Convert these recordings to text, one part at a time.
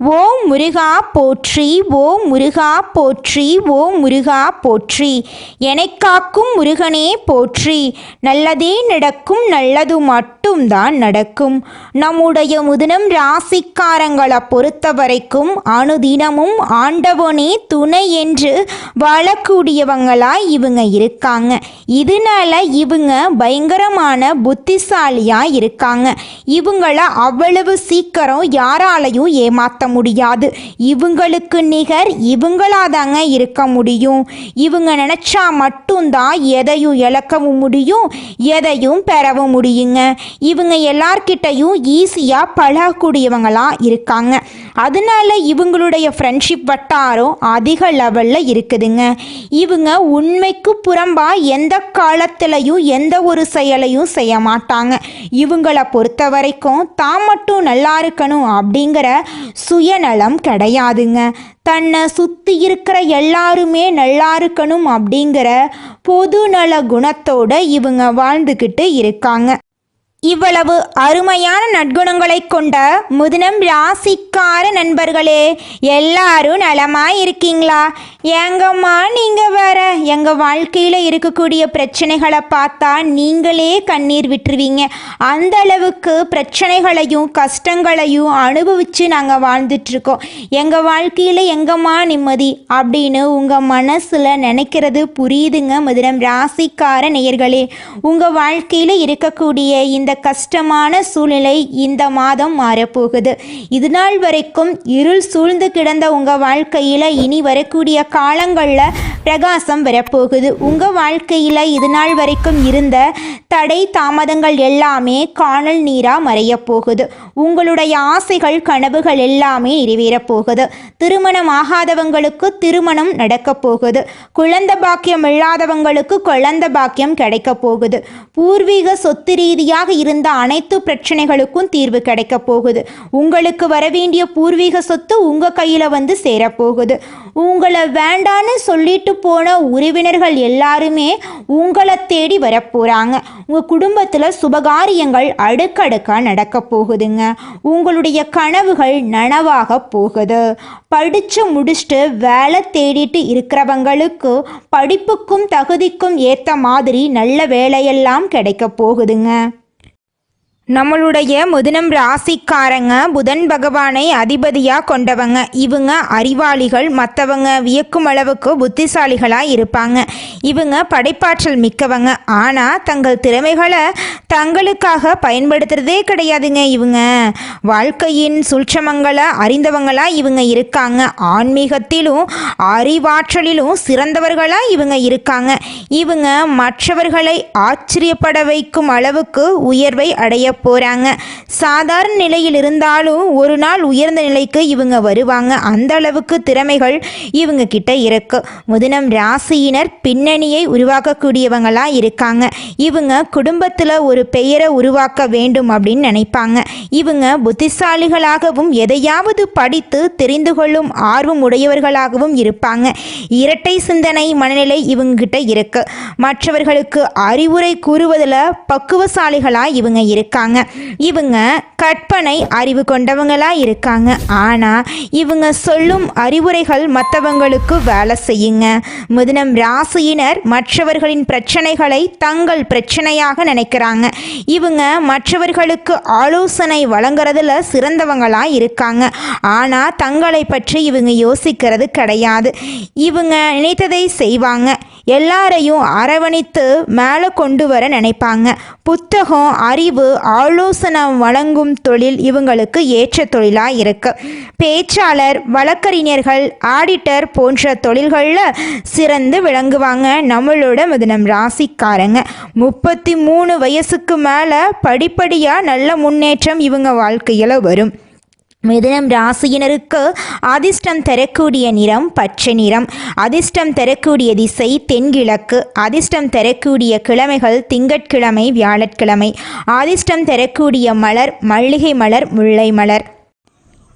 ஓ முருகா போற்றி ஓ முருகா போற்றி ஓ முருகா போற்றி. எனக்காக்கும் முருகனே போற்றி. நல்லதே நடக்கும் நல்லது மட்டும்தான் நடக்கும். நம்முடைய முதனம் ராசிக்காரங்களை பொறுத்த வரைக்கும் அனுதினமும் ஆண்டவனே துணை என்று வாழக்கூடியவங்களா இவங்க இருக்காங்க. இதனால இவங்க பயங்கரமான புத்திசாலியாக இருக்காங்க. இவங்கள அவ்வளவு சீக்கிரம் யாராலையும் ஏமாத்த முடியாது. இவங்களுக்கு நிகர் இவங்களாதாங்க இருக்க முடியும். இவங்க நினச்சா மட்டும்தான் எதையும் இழக்கவும் முடியும் எதையும் பெறவும் முடியுங்க. இவங்க எல்லார்கிட்டையும் ஈஸியாக பழகக்கூடியவங்களாக இருக்காங்க. அதனால இவங்களுடைய ஃப்ரெண்ட்ஷிப் வட்டாரம் அதிக லெவலில் இருக்குதுங்க. இவங்க உண்மைக்கு புறம்பாக எந்த காலத்திலையும் எந்த ஒரு செயலையும் செய்ய மாட்டாங்க. இவங்கள பொறுத்த வரைக்கும் தான் மட்டும் நல்லா இருக்கணும் அப்படிங்கிற சுயநலம் கிடையாதுங்க. தன்னை சுற்றி இருக்கிற எல்லாருமே நல்லா இருக்கணும் அப்படிங்கிற பொதுநல குணத்தோட இவங்க வாழ்ந்துக்கிட்டு இருக்காங்க. இவ்வளவு அருமையான நற்குணங்களை கொண்ட முதனம் ராசிக்கார நண்பர்களே எல்லாரும் நலமாக இருக்கீங்களா எங்கம்மா நீங்க வேற? எங்க வாழ்க்கையில இருக்கக்கூடிய பிரச்சனைகளை பார்த்தா நீங்களே கண்ணீர் விட்டுருவீங்க. அந்த அளவுக்கு பிரச்சனைகளையும் கஷ்டங்களையும் அனுபவிச்சு நாங்க வாழ்ந்துட்டு இருக்கோம் எங்க வாழ்க்கையில எங்கம்மா நிம்மதி அப்படின்னு உங்க மனசுல நினைக்கிறது புரியுதுங்க முதனம் ராசிக்கார நேயர்களே. உங்க வாழ்க்கையில இருக்கக்கூடிய இந்த கஷ்டமான சூழ்நிலை இந்த மாதம் மாறப்போகுது. இது நாள் வரைக்கும் இருள் சூழ்ந்து கிடந்த உங்கள் வாழ்க்கையில் இனி வரக்கூடிய காலங்களில் பிரகாசம் வரப்போகுது. உங்கள் வாழ்க்கையில் இது நாள் வரைக்கும் இருந்த தடை தாமதங்கள் எல்லாமே காணல் நீராக மறையப் போகுது உங்களுடைய ஆசைகள் கனவுகள் எல்லாமே நிறைவேறப் போகுது திருமணம் ஆகாதவங்களுக்கு திருமணம் நடக்கப் போகுது குழந்த பாக்கியம் இல்லாதவங்களுக்கு குழந்த பாக்கியம் கிடைக்கப் போகுது பூர்வீக சொத்து ரீதியாக இருந்த அனைத்து பிரச்சனைகளுக்கும் தீர்வு கிடைக்கப் போகுது. உங்களுக்கு வரவேண்டிய பூர்வீக சொத்து உங்கள் கையில் வந்து சேரப்போகுது. உங்களை வேண்டான்னு சொல்லிட்டு போன உறவினர்கள் எல்லாருமே உங்களை தேடி வரப்போகிறாங்க உங்கள் குடும்பத்தில் சுபகாரியங்கள் அடுக்கடுக்காக நடக்க போகுதுங்க. உங்களுடைய கனவுகள் நனவாக போகுது. படித்து முடிச்சுட்டு வேலை தேடிட்டு இருக்கிறவங்களுக்கு படிப்புக்கும் தகுதிக்கும் ஏற்ற மாதிரி நல்ல வேலையெல்லாம் கிடைக்க போகுதுங்க. நம்மளுடைய முதனம் ராசிக்காரங்க புதன் பகவானை அதிபதியாக கொண்டவங்க. இவங்க அறிவாளிகள் மற்றவங்க வியக்கும் அளவுக்கு புத்திசாலிகளாக இருப்பாங்க. இவங்க படைப்பாற்றல் மிக்கவங்க. ஆனால் தங்கள் திறமைகளை தங்களுக்காக பயன்படுத்துறதே கிடையாதுங்க இவங்க. வாழ்க்கையின் சூழ்ச்சமங்களை அறிந்தவங்களாக இவங்க இருக்காங்க. ஆன்மீகத்திலும் அறிவாற்றலிலும் சிறந்தவர்களாக இவங்க இருக்காங்க. இவங்க மற்றவர்களை ஆச்சரியப்பட வைக்கும் அளவுக்கு உயர்வை அடைய போகிறாங்க சாதாரண நிலையில் இருந்தாலும் ஒரு நாள் உயர்ந்த நிலைக்கு இவங்க வருவாங்க. அந்த அளவுக்கு திறமைகள் இவங்க கிட்ட இருக்கு. முதனம் ராசியினர் பின்னணியை உருவாக்கக்கூடியவங்களாக இருக்காங்க. இவங்க குடும்பத்தில் ஒரு பெயரை உருவாக்க வேண்டும் அப்படின்னு நினைப்பாங்க. இவங்க புத்திசாலிகளாகவும் எதையாவது படித்து தெரிந்து கொள்ளும் ஆர்வம் உடையவர்களாகவும் இருப்பாங்க. இரட்டை சிந்தனை மனநிலை இவங்ககிட்ட இருக்கு. மற்றவர்களுக்கு அறிவுரை கூறுவதில் பக்குவசாலிகளாக இவங்க இருக்காங்க. இவங்க கற்பனை அறிவு கொண்டவங்களா இருக்காங்க. ஆனால் இவங்க சொல்லும் அறிவுரைகள் மற்றவங்களுக்கு வேலை செய்யுங்க. முதனம் ராசியினர் மற்றவர்களின் பிரச்சனைகளை தங்கள் பிரச்சனையாக நினைக்கிறாங்க. இவங்க மற்றவர்களுக்கு ஆலோசனை வழங்குறதுல சிறந்தவங்களா இருக்காங்க. ஆனால் தங்களை பற்றி இவங்க யோசிக்கிறது கிடையாது. இவங்க நினைத்ததை செய்வாங்க. எல்லாரையும் அரவணைத்து மேலே கொண்டு வர நினைப்பாங்க. புத்தகம் அறிவு ஆலோசனை வழங்கும் தொழில் இவங்களுக்கு ஏற்ற தொழிலாக இருக்கு. பேச்சாளர் வழக்கறிஞர்கள் ஆடிட்டர் போன்ற தொழில்களில் சிறந்து விளங்குவாங்க. நம்மளோட மிதனம் ராசிக்காரங்க. முப்பத்தி மூணு வயசுக்கு மேலே படிப்படியாக நல்ல முன்னேற்றம் இவங்க வாழ்க்கையில் வரும். மிதனம் ராசியினருக்கு அதிர்ஷ்டம் தரக்கூடிய நிறம் பச்சை நிறம். அதிர்ஷ்டம் தரக்கூடிய திசை தென்கிழக்கு. அதிர்ஷ்டம் தரக்கூடிய கிழமைகள் திங்கட்கிழமை வியாழக்கிழமை. அதிர்ஷ்டம் தரக்கூடிய மலர் மல்லிகை மலர் முல்லை மலர்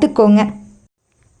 கற்றுக்கோங்க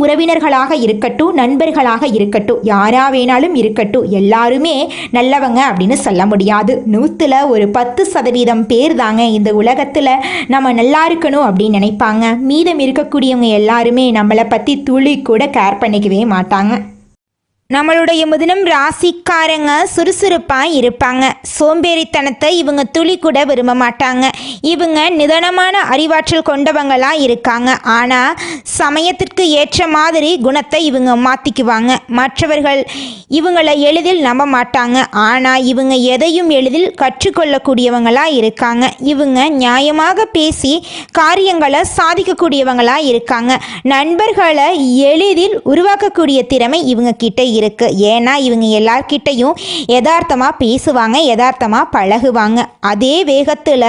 உறவினர்களாக இருக்கட்டும் நண்பர்களாக இருக்கட்டும் யாரா வேணாலும் இருக்கட்டும் எல்லாருமே நல்லவங்க அப்படின்னு சொல்ல முடியாது. நூற்றுல ஒரு பத்து சதவீதம் பேர் தாங்க இந்த உலகத்தில் நம்ம நல்லா இருக்கணும் அப்படின்னு நினைப்பாங்க. மீதம் இருக்கக்கூடியவங்க எல்லாருமே நம்மளை பற்றி துளி கூட கேர் பண்ணிக்கவே மாட்டாங்க. நம்மளுடைய முதனம் ராசிக்காரங்க சுறுசுறுப்பாக இருப்பாங்க. சோம்பேறித்தனத்தை இவங்க துளி கூட விரும்ப மாட்டாங்க. இவங்க நிதானமான அறிவாற்றல் கொண்டவங்களாக இருக்காங்க. ஆனால் சமயத்திற்கு ஏற்ற மாதிரி குணத்தை இவங்க மாற்றிக்குவாங்க மற்றவர்கள் இவங்களை எளிதில் நம்ப மாட்டாங்க. ஆனால் இவங்க எதையும் எளிதில் கற்றுக்கொள்ளக்கூடியவங்களாக இருக்காங்க. இவங்க நியாயமாக பேசி காரியங்களை சாதிக்கக்கூடியவங்களாக இருக்காங்க. நண்பர்களை எளிதில் உருவாக்கக்கூடிய திறமை இவங்க கிட்ட இருக்கு ஏன்னா இவங்க எல்லார்கிட்டையும் யதார்த்தமாக பேசுவாங்க யதார்த்தமாக பழகுவாங்க. அதே வேகத்தில்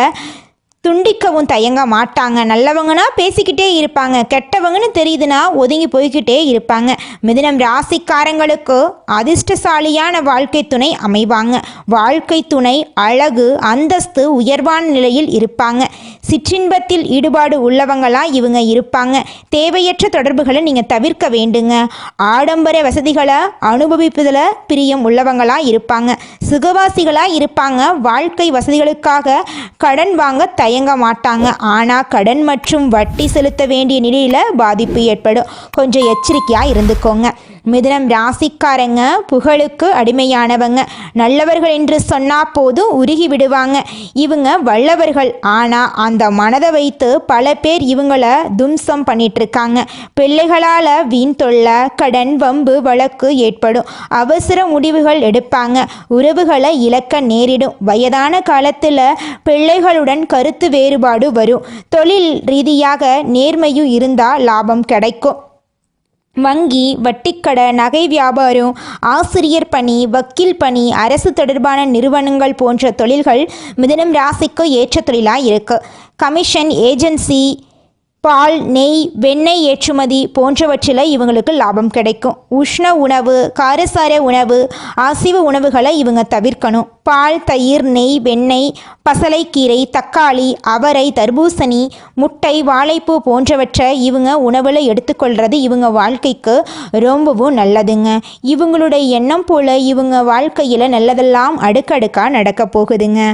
துண்டிக்கவும் தயங்க மாட்டாங்க. நல்லவங்கன்னா பேசிக்கிட்டே இருப்பாங்க. கெட்டவங்கன்னு தெரியுதுன்னா ஒதுங்கி போய்கிட்டே இருப்பாங்க. மிதினம் ராசிக்காரங்களுக்கு அதிர்ஷ்டசாலியான வாழ்க்கை துணை அமைவாங்க. வாழ்க்கை துணை அழகு அந்தஸ்து உயர்வான நிலையில் இருப்பாங்க. சிற்றின்பத்தில் ஈடுபாடு உள்ளவங்களாக இவங்க இருப்பாங்க. தேவையற்ற தொடர்புகளை நீங்கள் தவிர்க்க வேண்டுங்க. ஆடம்பர வசதிகளை அனுபவிப்பதில் பிரியம் உள்ளவங்களாக இருப்பாங்க. சுகவாசிகளாக இருப்பாங்க. வாழ்க்கை வசதிகளுக்காக கடன் வாங்க தயங்க மாட்டாங்க. ஆனால் கடன் மற்றும் வட்டி செலுத்த வேண்டிய நிலையில் பாதிப்பு ஏற்படும். கொஞ்சம் எச்சரிக்கையாக இருந்துக்கோங்க. மிதனம் ராசிக்காரங்க புகழுக்கு அடிமையானவங்க. நல்லவர்கள் என்று சொன்னால் போதும் உருகி விடுவாங்க. இவங்க வல்லவர்கள். ஆனால் அந்த மனதை வைத்து பல பேர் இவங்கள தும்சம் பண்ணிகிட்ருக்காங்க பிள்ளைகளால் வீண் தொல்லை கடன் வம்பு வழக்கு ஏற்படும். அவசர முடிவுகள் எடுப்பாங்க. உறவுகளை இழக்க நேரிடும். வயதான காலத்தில் பிள்ளைகளுடன் கருத்து வேறுபாடு வரும். தொழில் ரீதியாக நேர்மையும் இருந்தால் லாபம் கிடைக்கும். வங்கி வட்டிக்கடை நகை வியாபாரம் ஆசிரியர் பணி வக்கீல் பணி அரசு தொடர்பான நிறுவனங்கள் போன்ற தொழில்கள் மிதனம் ராசிக்கு ஏற்ற தொழிலாக இருக்குது கமிஷன் ஏஜென்சி பால் நெய் வெண்ணெய் ஏற்றுமதி போன்றவற்றில் இவங்களுக்கு லாபம் கிடைக்கும். உஷ்ண உணவு காரசார உணவு அசைவ உணவுகளை இவங்க தவிர்க்கணும். பால் தயிர் நெய் வெண்ணெய் பசலைக்கீரை தக்காளி அவரை தர்பூசணி முட்டை வாழைப்பூ போன்றவற்றை இவங்க உணவில் எடுத்துக்கொள்கிறது இவங்க வாழ்க்கைக்கு ரொம்பவும் நல்லதுங்க. இவங்களுடைய எண்ணம் போல் இவங்க வாழ்க்கையில் நல்லதெல்லாம் அடுக்கடுக்காக நடக்க போகுதுங்க.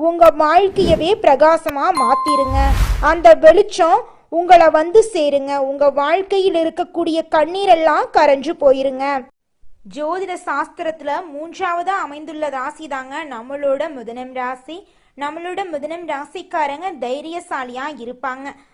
உங்க வாழ்க்கையவே பிரகாசமா மாத்திருங்க. அந்த வெளிச்சம் உங்களை வந்து சேருங்க. உங்க வாழ்க்கையில் இருக்கக்கூடிய கண்ணீரெல்லாம் கரைஞ்சு போயிருங்க. ஜோதிட சாஸ்திரத்துல மூன்றாவதா அமைந்துள்ள ராசி தாங்க நம்மளோட முதனம் ராசி. நம்மளோட முதனம் ராசிக்காரங்க தைரியசாலியா இருப்பாங்க.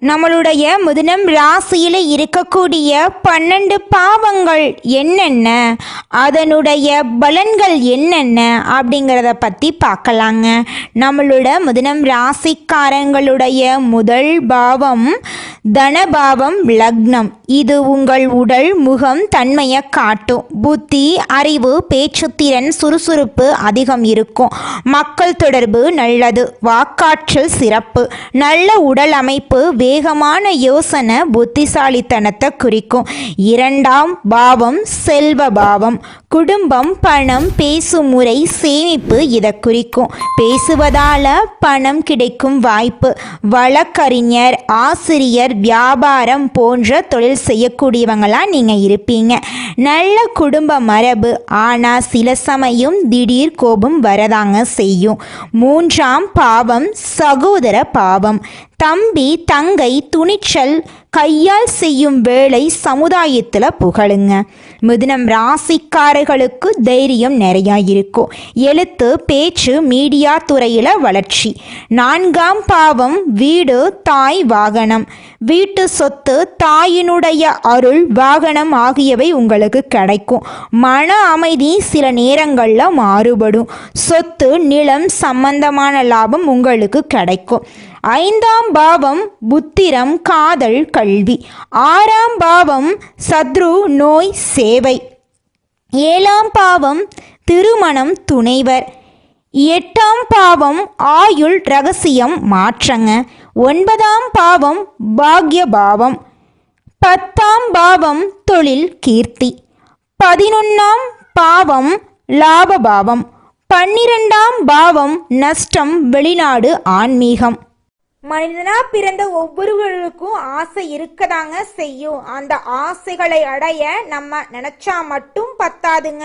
நம்மளுடைய முதனம் ராசியில் இருக்கக்கூடிய பன்னெண்டு பாவங்கள் என்னென்ன? அதனுடைய பலன்கள் என்னென்ன? அப்படிங்கிறத பற்றி பார்க்கலாங்க. நம்மளோட முதனம் ராசிக்காரங்களுடைய முதல் பாவம் தனபாவம் லக்னம். இது உங்கள் உடல் முகம் தன்மையை காட்டும். புத்தி அறிவு பேச்சுத்திறன் சுறுசுறுப்பு அதிகம் இருக்கும். மக்கள் தொடர்பு நல்லது. வாக்காற்றல் சிறப்பு. நல்ல உடல் அமைப்பு வேகமான யோசனை புத்திசாலித்தனத்தை குறிக்கும். இரண்டாம் பாவம் செல்வ பாவம். குடும்பம் பணம் பேசும் முறை சேமிப்பு இதை குறிக்கும். பேசுவதால பணம் கிடைக்கும் வாய்ப்பு. வழக்கறிஞர் ஆசிரியர் வியாபாரம் போன்ற தொழில் செய்யக்கூடியவங்களா நீங்கள் இருப்பீங்க. நல்ல குடும்ப மரபு. ஆனால் சில சமயம் திடீர் கோபம் வரதாங்க செய்யும். மூன்றாம் பாவம் சகோதர பாவம். தம்பி தங்கை துணிச்சல் கையால் செய்யும் வேலை சமுதாயத்தில் புகழுங்க. மிதுனம் ராசிக்காரர்களுக்கு தைரியம் நிறையா இருக்கும். எழுத்து பேச்சு மீடியா துறையில் வளர்ச்சி. நான்காம் பாவம் வீடு தாய் வாகனம். வீட்டு சொத்து தாயினுடைய அருள் வாகனம் ஆகியவை உங்களுக்கு கிடைக்கும். மன அமைதி சில நேரங்களில் மாறுபடும். சொத்து நிலம் சம்பந்தமான லாபம் உங்களுக்கு கிடைக்கும். ஐந்தாம் பாவம் புத்திரம் காதல் கல்வி. ஆறாம் பாவம் சத்ரு நோய் சேவை. ஏழாம் பாவம் திருமணம் துணைவர். எட்டாம் பாவம் ஆயுள் ரகசியம் மாற்றங்க. ஒன்பதாம் பாவம் பாக்ய பாவம் பத்தாம் பாவம் தொழில் கீர்த்தி. பதினொன்னாம் பாவம் லாப பாவம் பன்னிரெண்டாம் பாவம் நஷ்டம் வெளிநாடு ஆன்மீகம். மனிதனா பிறந்த ஒவ்வொருவருக்கும் ஆசை இருக்கதாங்க செய்யும். அந்த ஆசைகளை அடைய நம்ம நினைச்சா மட்டும் பத்தாதுங்க.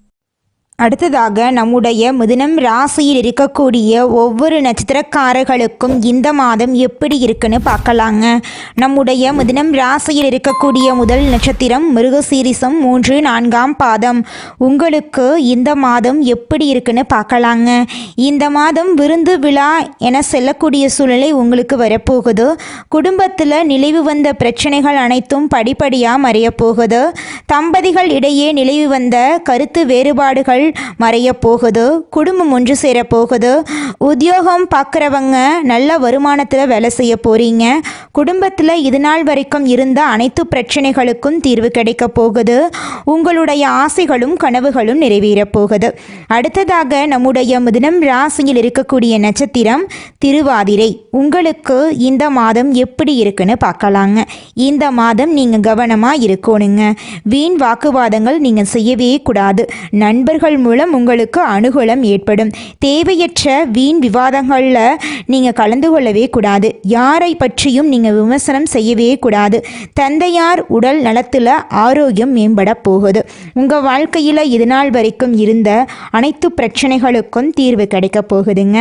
அடுத்ததாக நம்முடைய மிதுனம் ராசியில் இருக்கக்கூடிய ஒவ்வொரு நட்சத்திரக்காரர்களுக்கும் இந்த மாதம் எப்படி இருக்குன்னு பார்க்கலாங்க. நம்முடைய மிதுனம் ராசியில் இருக்கக்கூடிய முதல் நட்சத்திரம் மிருகசீரிசம் மூன்று நான்காம் பாதம். உங்களுக்கு இந்த மாதம் எப்படி இருக்குன்னு பார்க்கலாங்க. இந்த மாதம் விருந்து விழா என செல்லக்கூடிய சூழ்நிலை உங்களுக்கு வரப்போகுது. குடும்பத்தில் நிலைவு வந்த பிரச்சனைகள் அனைத்தும் படிப்படியாக மறையப்போகுது. தம்பதிகள் இடையே நிலைவு வந்த கருத்து வேறுபாடுகள் மறைய போகுது குடும்பம் ஒன்று சேர போகுது உத்தியோகம் பார்க்குறவங்க நல்ல வருமானத்தில் வேலை செய்ய போகிறீங்க குடும்பத்தில் இது நாள் வரைக்கும் இருந்த அனைத்து பிரச்சனைகளுக்கும் தீர்வு கிடைக்க போகுது. உங்களுடைய ஆசைகளும் கனவுகளும் நிறைவேறப் போகுது. அடுத்ததாக நம்முடைய மிதுனம் ராசியில் இருக்கக்கூடிய நட்சத்திரம் திருவாதிரை. உங்களுக்கு இந்த மாதம் எப்படி இருக்குன்னு பார்க்கலாங்க. இந்த மாதம் நீங்கள் கவனமாக இருக்கணுங்க. வீண் வாக்குவாதங்கள் நீங்கள் செய்யவே கூடாது. நண்பர்கள் மூலம் உங்களுக்கு அனுகூலம் ஏற்படும். தேவையற்ற வீண் விவாதங்களில் நீங்கள் கலந்து கொள்ளவே கூடாது. யாரை பற்றியும் நீங்கள் விமர்சனம் செய்யவே கூடாது. தந்தையார் உடல் நலத்தில் ஆரோக்கியம் மேம்பட போகுது. உங்கள் வாழ்க்கையில் இது வரைக்கும் இருந்த அனைத்து பிரச்சனைகளுக்கும் தீர்வு கிடைக்க போகுதுங்க.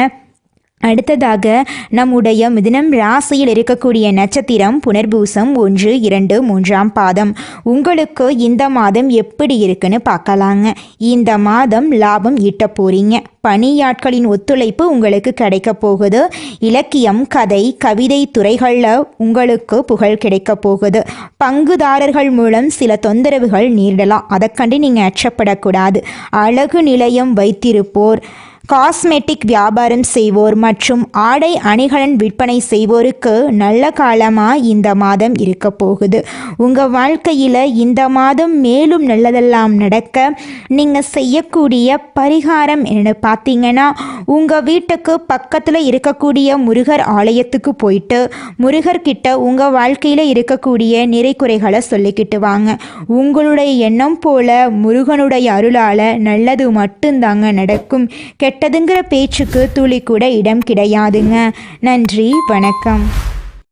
அடுத்ததாக நம்முடைய மிதினம் ராசியில் இருக்கக்கூடிய நட்சத்திரம் புனர்பூசம் ஒன்று இரண்டு மூன்றாம் பாதம். உங்களுக்கு இந்த மாதம் எப்படி இருக்குன்னு பார்க்கலாங்க. இந்த மாதம் லாபம் ஈட்ட போறீங்க. பணியாட்களின் ஒத்துழைப்பு உங்களுக்கு கிடைக்க போகுது. இலக்கியம் கதை கவிதை துறைகளில் உங்களுக்கு புகழ் கிடைக்க போகுது. பங்குதாரர்கள் மூலம் சில தொந்தரவுகள் நேரிடலாம். அதை கண்டு நீங்கள் அச்சப்படக்கூடாது. அழகு நிலையம் வைத்திருப்போர். காஸ்மெட்டிக் வியாபாரம் செய்வோர் மற்றும் ஆடை அணிகலன் விற்பனை செய்வோருக்கு நல்ல காலமாக இந்த மாதம் இருக்க போகுது. உங்கள் வாழ்க்கையில் இந்த மாதம் மேலும் நல்லதெல்லாம் நடக்க நீங்கள் செய்யக்கூடிய பரிகாரம் என்னென்னு பார்த்தீங்கன்னா உங்கள் வீட்டுக்கு பக்கத்தில் இருக்கக்கூடிய முருகர் ஆலயத்துக்கு போயிட்டு முருகர்கிட்ட உங்கள் வாழ்க்கையில் இருக்கக்கூடிய நிறை குறைகளை சொல்லிக்கிட்டு வாங்க. உங்களுடைய எண்ணம் போல முருகனுடைய அருளால் நல்லது மட்டும்தாங்க நடக்கும். கெட்டதுங்கிற பேச்சுக்கு துளி கூட இடம் கிடையாதுங்க. நன்றி வணக்கம்.